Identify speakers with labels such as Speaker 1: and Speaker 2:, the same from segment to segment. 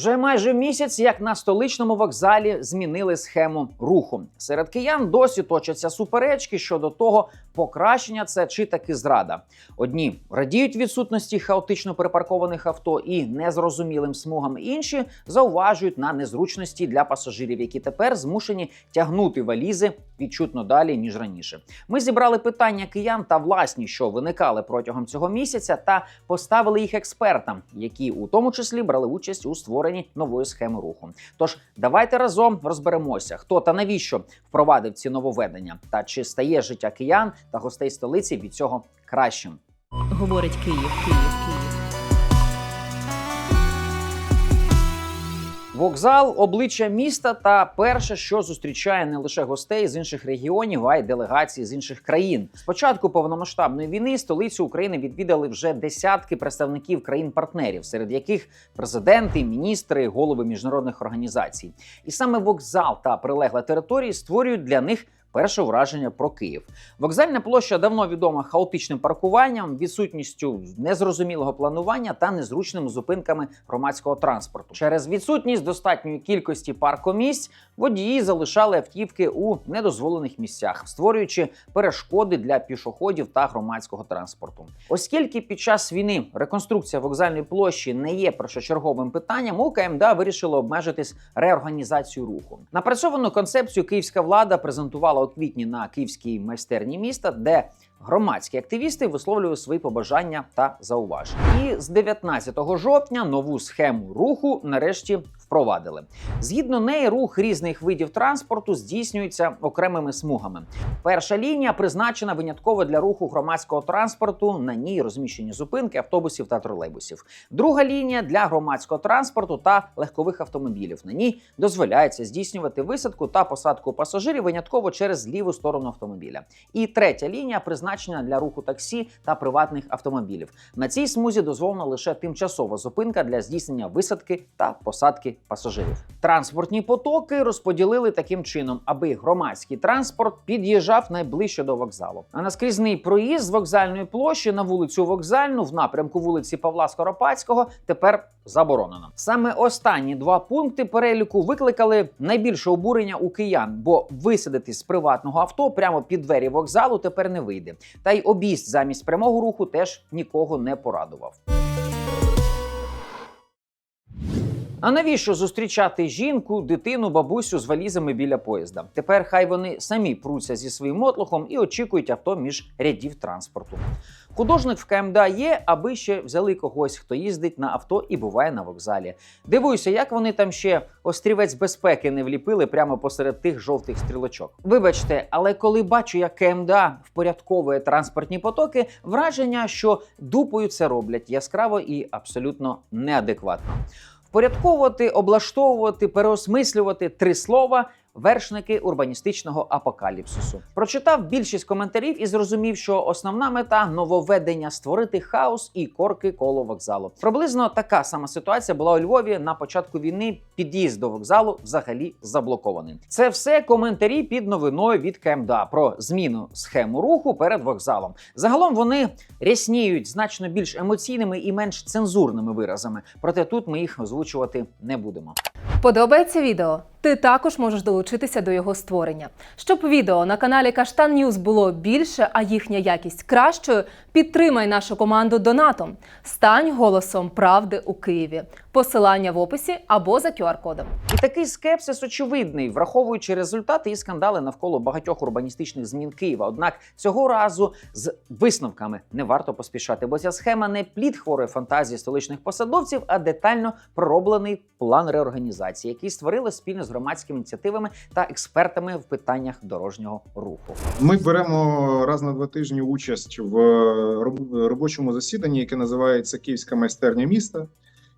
Speaker 1: Вже майже місяць, як на столичному вокзалі змінили схему руху. Серед киян досі точаться суперечки щодо того, покращення це чи таки зрада. Одні радіють відсутності хаотично перепаркованих авто і незрозумілим смугам. Інші зауважують на незручності для пасажирів, які тепер змушені тягнути валізи відчутно далі ніж раніше. Ми зібрали питання киян та власні, що виникали протягом цього місяця, та поставили їх експертам, які у тому числі брали участь у створенні нової схеми руху. Тож давайте разом розберемося, хто та навіщо впровадив ці нововведення, та чи стає життя киян та гостей столиці від цього кращим.
Speaker 2: Говорить Київ, Київ, Київ.
Speaker 1: Вокзал обличчя міста та перше, що зустрічає не лише гостей з інших регіонів, а й делегації з інших країн. З початку повномасштабної війни столицю України відвідали вже десятки представників країн-партнерів, серед яких президенти, міністри, голови міжнародних організацій. І саме вокзал та прилегла території створюють для них. Перше враження про Київ. Вокзальна площа давно відома хаотичним паркуванням, відсутністю незрозумілого планування та незручними зупинками громадського транспорту. Через відсутність достатньої кількості паркомісць водії залишали автівки у недозволених місцях, створюючи перешкоди для пішоходів та громадського транспорту. Оскільки під час війни реконструкція вокзальної площі не є першочерговим питанням, у КМДА вирішило обмежитись реорганізацією руху. Напрацьовану концепцію київська влада презентувала квітні на київській майстерні міста, де громадські активісти висловлювали свої побажання та зауваження. І з 19 жовтня нову схему руху нарешті впровадили. Згідно неї, рух різних видів транспорту здійснюється окремими смугами. Перша лінія призначена винятково для руху громадського транспорту. На ній розміщені зупинки автобусів та тролейбусів. Друга лінія для громадського транспорту та легкових автомобілів. На ній дозволяється здійснювати висадку та посадку пасажирів винятково через ліву сторону автомобіля. І третя лінія призначена для руху таксі та приватних автомобілів. На цій смузі дозволена лише тимчасова зупинка для здійснення висадки та посадки пасажирів. Транспортні потоки розподілили таким чином, аби громадський транспорт під'їжджав найближче до вокзалу. А наскрізний проїзд з вокзальної площі на вулицю Вокзальну в напрямку вулиці Павла Скоропадського тепер заборонено. Саме останні два пункти переліку викликали найбільше обурення у киян, бо висадити з приватного авто прямо під двері вокзалу тепер не вийде. Та й обіст замість прямого руху теж нікого не порадував. А навіщо зустрічати жінку, дитину, бабусю з валізами біля поїзда? Тепер хай вони самі пруться зі своїм мотлухом і очікують авто між рядів транспорту. Художник в КМДА є, аби ще взяли когось, хто їздить на авто і буває на вокзалі. Дивуюся, як вони там ще острівець безпеки не вліпили прямо посеред тих жовтих стрілочок. Вибачте, але коли бачу, як КМДА впорядковує транспортні потоки, враження, що дупою це роблять яскраво і абсолютно неадекватно. Впорядковувати, облаштовувати, переосмислювати три слова. Вершники урбаністичного апокаліпсису прочитав більшість коментарів і зрозумів, що основна мета нововведення створити хаос і корки коло вокзалу. Приблизно така сама ситуація була у Львові на початку війни. Під'їзд до вокзалу взагалі заблокований. Це все коментарі під новиною від КМДА про зміну схему руху перед вокзалом. Загалом вони рясніють значно більш емоційними і менш цензурними виразами. Проте тут ми їх озвучувати не будемо.
Speaker 2: Подобається відео? Ти також можеш долучитися до його створення. Щоб відео на каналі Каштан Ньюз було більше, а їхня якість кращою, підтримай нашу команду донатом. Стань голосом правди у Києві. Посилання в описі або за QR-кодом.
Speaker 1: І такий скепсис очевидний, враховуючи результати і скандали навколо багатьох урбаністичних змін Києва. Однак цього разу з висновками не варто поспішати, бо ця схема не плід хворої фантазії столичних посадовців, а детально пророблений план реорганізації, який створили спільно з громадськими ініціативами та експертами в питаннях дорожнього руху.
Speaker 3: Ми беремо раз на два тижні участь в робочому засіданні, яке називається Київська майстерня міста,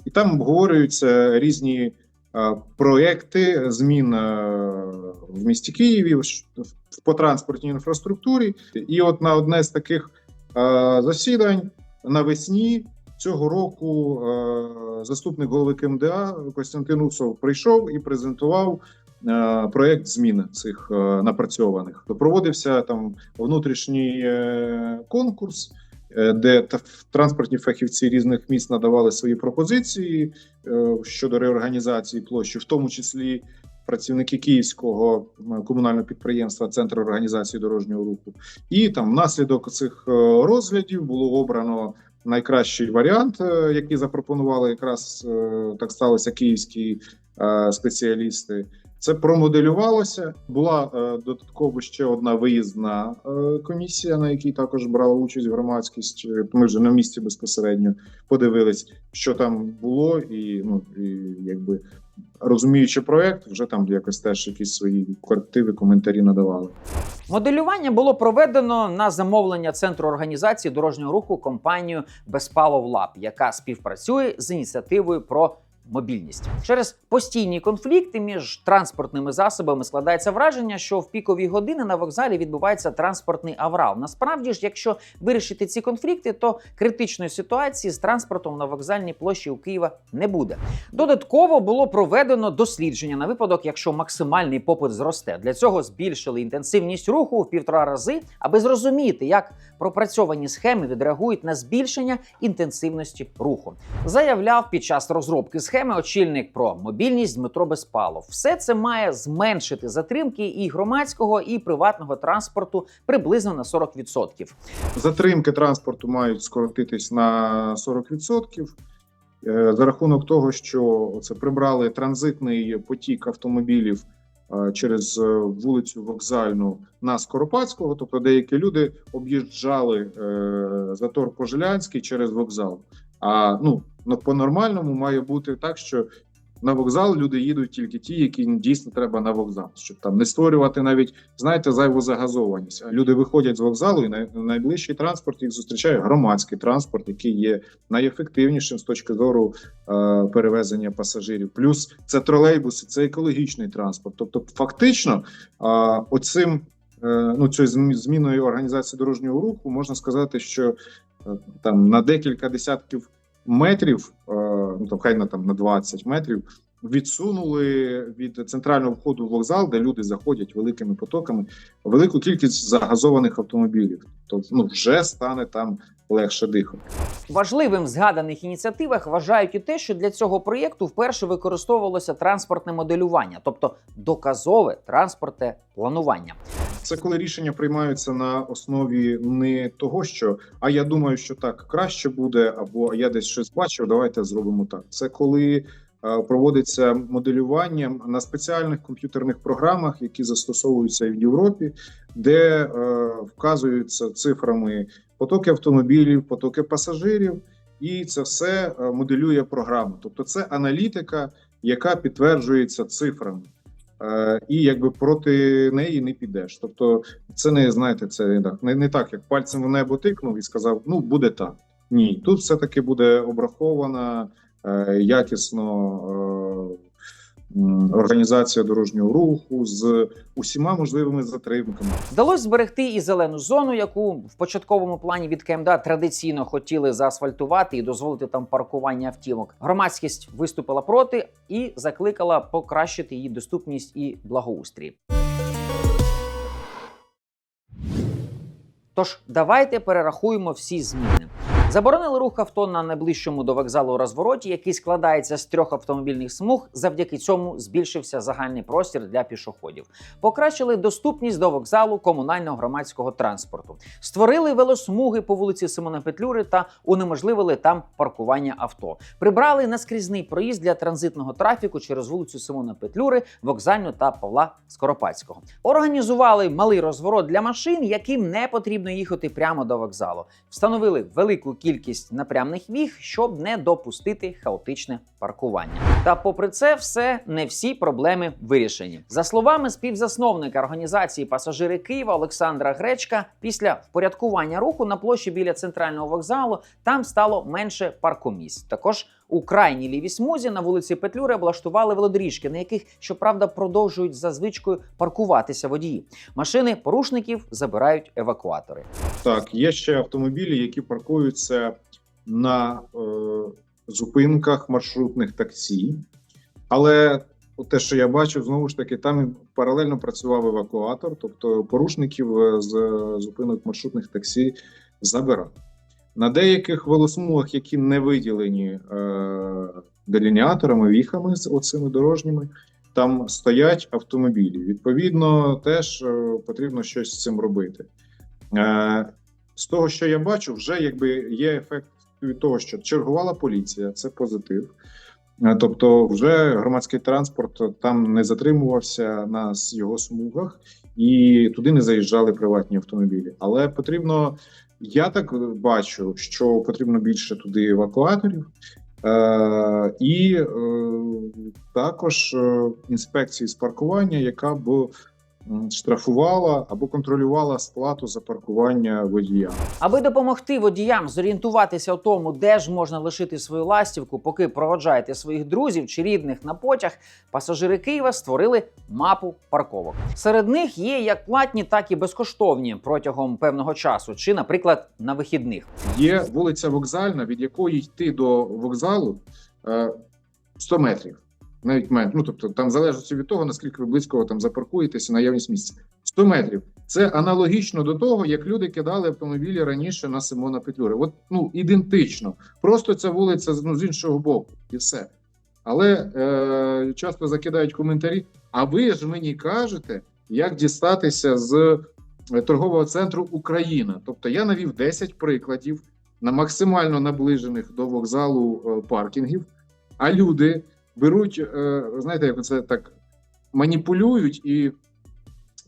Speaker 3: і там обговорюються різні е, проекти змін е, в місті Києві по транспортній інфраструктурі. І от на одне з таких е, засідань навесні цього року е, заступник голови КМДА Костянтин Усов прийшов і презентував е, проект змін цих е, напрацьованих. То проводився там внутрішній конкурс, де транспортні фахівці різних міст надавали свої пропозиції щодо реорганізації площі, в тому числі працівники київського комунального підприємства Центр організації дорожнього руху. І там внаслідок цих розглядів було обрано найкращий варіант, е, який запропонували якраз е, так сталося київські е, спеціалісти. Це промоделювалося. Була додатково ще одна виїзна комісія, на якій також брала участь громадськість. Ми вже на місці безпосередньо подивились, що там було, і ну і якби розуміючи проект, вже там якось теж якісь свої корективи, коментарі надавали.
Speaker 1: Моделювання було проведено на замовлення центру організації дорожнього руху компанію Безпалов Лаб, яка співпрацює з ініціативою про. Мобільність через постійні конфлікти між транспортними засобами складається враження, що в пікові години на вокзалі відбувається транспортний аврал. Насправді ж, якщо вирішити ці конфлікти, то критичної ситуації з транспортом на вокзальній площі у Києва не буде. Додатково було проведено дослідження на випадок, якщо максимальний попит зросте. Для цього збільшили інтенсивність руху в півтора рази, аби зрозуміти, як пропрацьовані схеми відреагують на збільшення інтенсивності руху. Заявляв під час розробки схеми очільник про мобільність Дмитро Безпалов. Все це має зменшити затримки і громадського, і приватного транспорту приблизно на 40%.
Speaker 3: Затримки транспорту мають скоротитись на 40%. е, За рахунок того, що це прибрали транзитний потік автомобілів е, через е, вулицю Вокзальну на Скоропадського, тобто деякі люди об'їжджали затор Пожелянський через вокзал. А ну по-нормальному має бути так, що на вокзал люди їдуть тільки ті, які дійсно треба на вокзал, щоб там не створювати навіть знаєте, зайву загазованість. Люди виходять з вокзалу, і най- найближчий транспорт їх зустрічає громадський транспорт, який є найефективнішим з точки зору е, перевезення пасажирів. Плюс це тролейбуси, це екологічний транспорт. Тобто, фактично, е, оцим ну цією зміною організації дорожнього руху можна сказати, що там на декілька десятків метрів, е, ну там хай на там на 20 метрів. Відсунули від центрального входу в вокзал, де люди заходять великими потоками, велику кількість загазованих автомобілів. Тобто ну вже стане там легше дихати.
Speaker 1: Важливим в згаданих ініціативах вважають і те, що для цього проєкту вперше використовувалося транспортне моделювання, тобто доказове транспортне планування.
Speaker 3: Це коли рішення приймаються на основі не того, що а я думаю, що так краще буде, або я десь щось бачив, давайте зробимо так. Це коли проводиться моделювання на спеціальних комп'ютерних програмах, які застосовуються і в Європі, де е, вказуються цифрами потоки автомобілів, потоки пасажирів, і це все е, моделює програма. Тобто, це аналітика, яка підтверджується цифрами. Е, І якби проти неї не підеш. Тобто, це не знаєте, це не так, не, не так, як пальцем в небо тикнув і сказав: ну буде так. Ні, тут все таки буде обрахована е, якісно е, організація дорожнього руху з усіма можливими затримками.
Speaker 1: Вдалося зберегти і зелену зону, яку в початковому плані від КМДА традиційно хотіли заасфальтувати і дозволити там паркування автівок. Громадськість виступила проти і закликала покращити її доступність і благоустрій. Тож давайте перерахуємо всі зміни. Заборонили рух авто на найближчому до вокзалу розвороті, який складається з трьох автомобільних смуг. Завдяки цьому збільшився загальний простір для пішоходів. Покращили доступність до вокзалу комунального громадського транспорту. Створили велосмуги по вулиці Симона Петлюри та унеможливили там паркування авто. Прибрали наскрізний проїзд для транзитного трафіку через вулицю Симона Петлюри, вокзальну та Павла Скоропадського. Організували малий розворот для машин, яким не потрібно їхати прямо до вокзалу. Встановили велику кількість напрямних віг, щоб не допустити хаотичне паркування. Та попри це, все не всі проблеми вирішені. За словами співзасновника організації пасажири Києва Олександра Гречка, після впорядкування руху на площі біля центрального вокзалу там стало менше паркомісць. Також у крайній лівій смузі на вулиці Петлюри облаштували велодоріжки, на яких, щоправда, продовжують за звичкою паркуватися водії. Машини порушників забирають евакуатори.
Speaker 3: Так, є ще автомобілі, які паркуються на е, зупинках маршрутних таксі, але те, що я бачив, знову ж таки, там паралельно працював евакуатор, тобто порушників е, з зупинок маршрутних таксі забирав. На деяких велосмугах, які не виділені е, делініаторами, віхами з оцими дорожніми, там стоять автомобілі. Відповідно, теж е, потрібно щось з цим робити. Е, з того, що я бачу, вже якби є ефект від того, що чергувала поліція, це позитив. Е, Тобто, вже громадський транспорт там не затримувався на його смугах, і туди не заїжджали приватні автомобілі. Але потрібно, я так бачу, що потрібно більше туди евакуаторів. Е, і е, також е, інспекції з паркування, яка б штрафувала або контролювала сплату за паркування водія.
Speaker 1: Аби допомогти водіям зорієнтуватися у тому, де ж можна лишити свою ластівку, поки проводжаєте своїх друзів чи рідних на потяг, пасажири Києва створили мапу парковок. Серед них є як платні, так і безкоштовні протягом певного часу, чи, наприклад, на вихідних.
Speaker 3: Є вулиця Вокзальна, від якої йти до вокзалу е, 100 метрів. Навіть менше. Ну тобто, там залежить від того, наскільки ви близько там запаркуєтеся, наявність місця. 100 метрів. Це аналогічно до того, як люди кидали автомобілі раніше на Симона Петлюри. От ну ідентично. Просто ця вулиця ну, з іншого боку, і все. Але е, часто закидають коментарі. А ви ж мені кажете, як дістатися з е, торгового центру Україна. Тобто я навів 10 прикладів на максимально наближених до вокзалу е, паркінгів, а люди беруть, е, знаєте, як це так маніпулюють і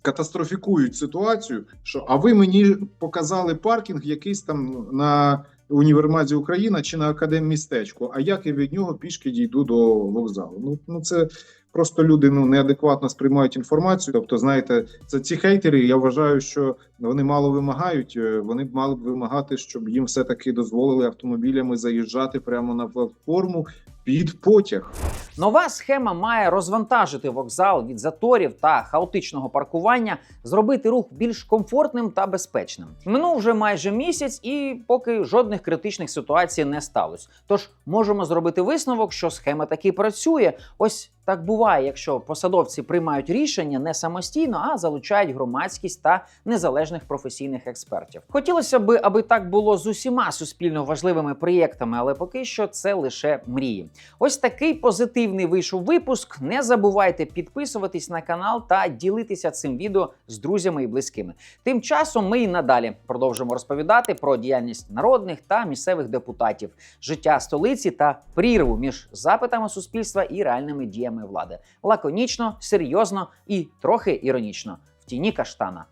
Speaker 3: катастрофікують ситуацію, що а ви мені показали паркінг якийсь там на універмазі Україна чи на академмістечку, а як я від нього пішки дійду до вокзалу? Ну, ну це просто люди ну неадекватно сприймають інформацію. Тобто, знаєте, це ці хейтери. Я вважаю, що вони мало вимагають. е, Вони б мали б вимагати, щоб їм все таки дозволили автомобілями заїжджати прямо на платформу під потяг.
Speaker 1: Нова схема має розвантажити вокзал від заторів та хаотичного паркування, зробити рух більш комфортним та безпечним. Минув вже майже місяць, і поки жодних критичних ситуацій не сталося. Тож можемо зробити висновок, що схема таки працює. Ось так буває, якщо посадовці приймають рішення не самостійно, а залучають громадськість та незалежних професійних експертів. Хотілося б, аби так було з усіма суспільно важливими проєктами, але поки що це лише мрії. Ось такий позитивний вийшов випуск. Не забувайте підписуватись на канал та ділитися цим відео з друзями і близькими. Тим часом ми і надалі продовжимо розповідати про діяльність народних та місцевих депутатів, життя столиці та прірву між запитами суспільства і реальними діями влади. Лаконічно, серйозно і трохи іронічно. В тіні каштана.